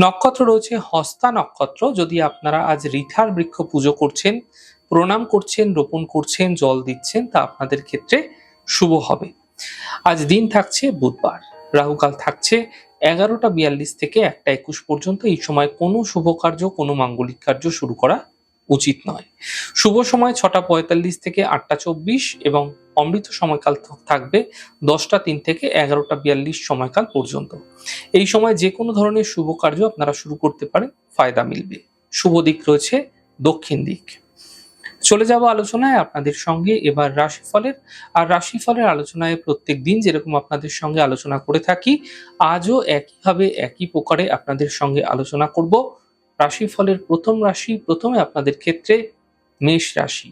নক্ষত্র রয়েছে, হস্তা নক্ষত্র। যদি আপনারা আজ রিথার বৃক্ষ পুজো করছেন, প্রণাম করছেন, রোপণ করছেন, জল দিচ্ছেন, তা আপনাদের ক্ষেত্রে শুভ হবে। আজ দিন থাকছে বুধবার। রাহুকাল থাকছে এগারোটা বিয়াল্লিশ থেকে একটা একুশ পর্যন্ত। এই সময় কোনো শুভ কার্য, কোনো মাঙ্গলিক কার্য শুরু করা উচিত নয়। শুভ সময় ছটা পঁয়তাল্লিশ থেকে আটটা চব্বিশ এবং অমৃত সময়কাল থাকবে দশটা তিন থেকে এগারোটা বিয়াল্লিশ সময়কাল পর্যন্ত। এই সময় যে কোনো ধরনের শুভ কার্য আপনারা শুরু করতে পারেন, ফায়দা মিলবে। শুভ দিক রয়েছে দক্ষিণ দিক। চলে যাব আলোচনায় আপনাদের সঙ্গে এবার রাশিফলের। আর রাশিফলের আলোচনায় প্রত্যেক দিন যেরকম আপনাদের সঙ্গে আলোচনা করে থাকি, আজও একইভাবে একই প্রকারে আপনাদের সঙ্গে আলোচনা করব। রাশিফলের প্রথম রাশি প্রথমে আপনাদের ক্ষেত্রে মেষ রাশি।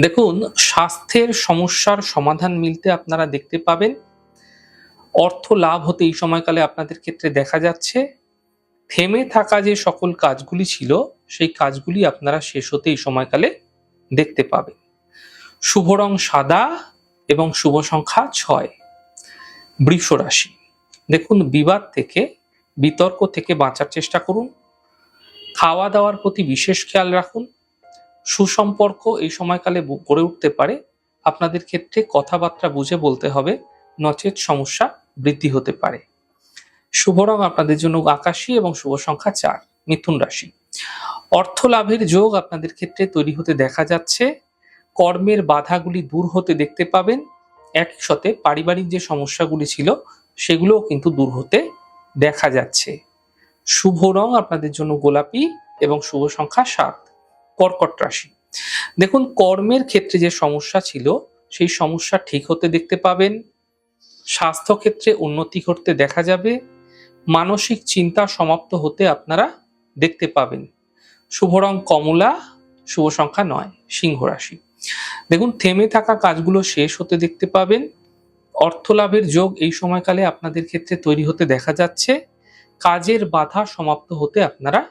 দেখুন, স্বাস্থ্যের সমস্যার সমাধান মিলতে আপনারা দেখতে পাবেন। অর্থ লাভ হতে এই সময়কালে আপনাদের ক্ষেত্রে দেখা যাচ্ছে। থেমে থাকা যে সকল কাজগুলি ছিল, সেই কাজগুলি আপনারা শেষ হতে এই সময়কালে দেখতে পাবেন। শুভ রং সাদা এবং শুভ সংখ্যা ছয়। বৃষ রাশি। দেখুন, বিবাদ থেকে, বিতর্ক থেকে বাঁচার চেষ্টা করুন। খাওয়া দাওয়ার প্রতি বিশেষ খেয়াল রাখুন। সুসম্পর্ক এই সময়কালে গড়ে উঠতে পারে। আপনাদের ক্ষেত্রে কথাবার্তা বুঝে বলতে হবে, নচেত সমস্যা বৃদ্ধি হতে পারে। শুভ রং আপনাদের জন্য আকাশী এবং শুভ সংখ্যা চার, মিথুন রাশি। অর্থ লাভের যোগ আপনাদের ক্ষেত্রে তৈরি হতে দেখা যাচ্ছে। কর্মের বাধাগুলি দূর হতে দেখতে পাবেন। একই সাথে পারিবারিক যে সমস্যাগুলি ছিল, সেগুলোও কিন্তু দূর হতে দেখা যাচ্ছে। শুভ রং আপনাদের জন্য গোলাপি এবং শুভ সংখ্যা সাত, কর্কট রাশি। দেখুন, কর্মের ক্ষেত্রে যে সমস্যা ছিল, সেই সমস্যা ঠিক হতে দেখতে পাবেন। স্বাস্থ্য ক্ষেত্রে উন্নতি ঘটতে দেখা যাবে। মানসিক চিন্তা সমাপ্ত হতে আপনারা দেখতে পাবেন। শুভ রং কমলা, শুভ সংখ্যা নয়, সিংহ রাশি। দেখুন, থেমে থাকা কাজগুলো শেষ হতে দেখতে পাবেন। অর্থ লাভের যোগ এই সময়কালে আপনাদের ক্ষেত্রে তৈরি হতে দেখা যাচ্ছে। কাজের বাধা সমাপ্ত হতে আপনারা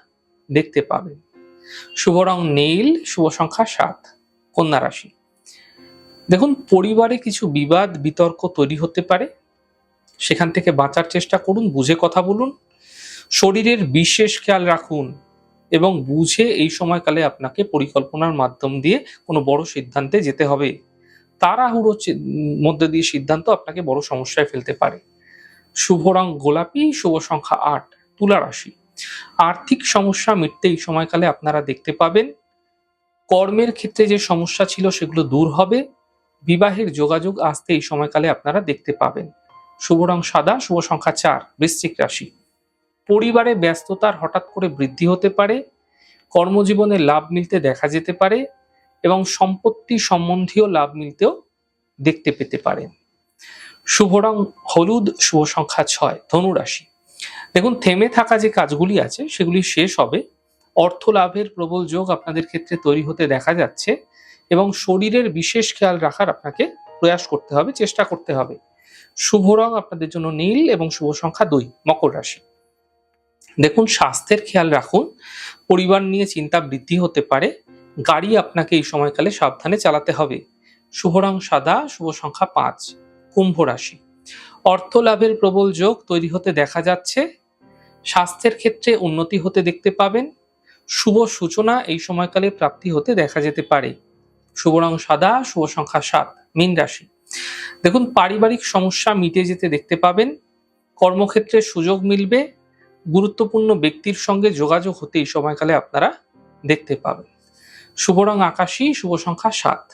দেখতে পাবেন। শুভ রং নীল, শুভ সংখ্যা সাত, কন্যা রাশি। দেখুন, পরিবারে কিছু বিবাদ, বিতর্ক তৈরি হতে পারে। সেখান থেকে বাঁচার চেষ্টা করুন, বুঝে কথা বলুন। শরীরের বিশেষ খেয়াল রাখুন এবং বুঝে এই সময়কালে আপনাকে পরিকল্পনার মাধ্যম দিয়ে কোনো বড় সিদ্ধান্তে যেতে হবে। তাড়াহুড়ো মধ্যে দিয়ে সিদ্ধান্ত আপনাকে বড় সমস্যায় ফেলতে পারে। শুভ রং গোলাপি, শুভ সংখ্যা আট, তুলা রাশি। আর্থিক সমস্যা মিটতে এই সময়কালে আপনারা দেখতে পাবেন। কর্মের ক্ষেত্রে যে সমস্যা ছিল সেগুলো দূর হবে। বিবাহের যোগাযোগ আসতে এই সময়কালে আপনারা দেখতে পাবেন। শুভ রং সাদা, শুভ সংখ্যা চার, বৃশ্চিক রাশি। পরিবারে ব্যস্ততার হঠাৎ করে বৃদ্ধি হতে পারে। কর্মজীবনে লাভ মিলতে দেখা যেতে পারে এবং সম্পত্তি সম্বন্ধীয় লাভ মিলতেও দেখতে পেতে পারেন। শুভ রং হলুদ শুভ সংখ্যা ছয়, ধনুরাশি। দেখুন, থেমে থাকা যে কাজগুলি আছে, সেগুলি শেষ হবে। অর্থ লাভের প্রবল যোগ আপনাদের ক্ষেত্রে তৈরি হতে দেখা যাচ্ছে এবং শরীরের বিশেষ খেয়াল রাখার আপনাকে প্রয়াস করতে হবে, চেষ্টা করতে হবে। শুভ রং আপনাদের জন্য নীল এবং শুভ সংখ্যা দুই, মকর রাশি। দেখুন, স্বাস্থ্যের খেয়াল রাখুন। পরিবার নিয়ে চিন্তা বৃদ্ধি হতে পারে। গাড়ি আপনাকে এই সময়কালে সাবধানে চালাতে হবে। শুভ রং সাদা শুভ সংখ্যা পাঁচ। কুম্ভ রাশি। অর্থ লাভের প্রবল যোগ তৈরি হতে দেখা যাচ্ছে। স্বাস্থ্যের ক্ষেত্রে উন্নতি হতে দেখতে পাবেন। শুভ সূচনা এই সময়কালে প্রাপ্তি হতে দেখা যেতে পারে। শুভ রং সাদা, শুভ সংখ্যা সাত, মীন রাশি। দেখুন, পারিবারিক সমস্যা মিটে যেতে দেখতে পাবেন। কর্মক্ষেত্রে সুযোগ মিলবে। গুরুত্বপূর্ণ ব্যক্তির সঙ্গে যোগাযোগ হতে এই সময়কালে আপনারা দেখতে পাবেন। শুভ রং আকাশী, শুভ সংখ্যা সাত।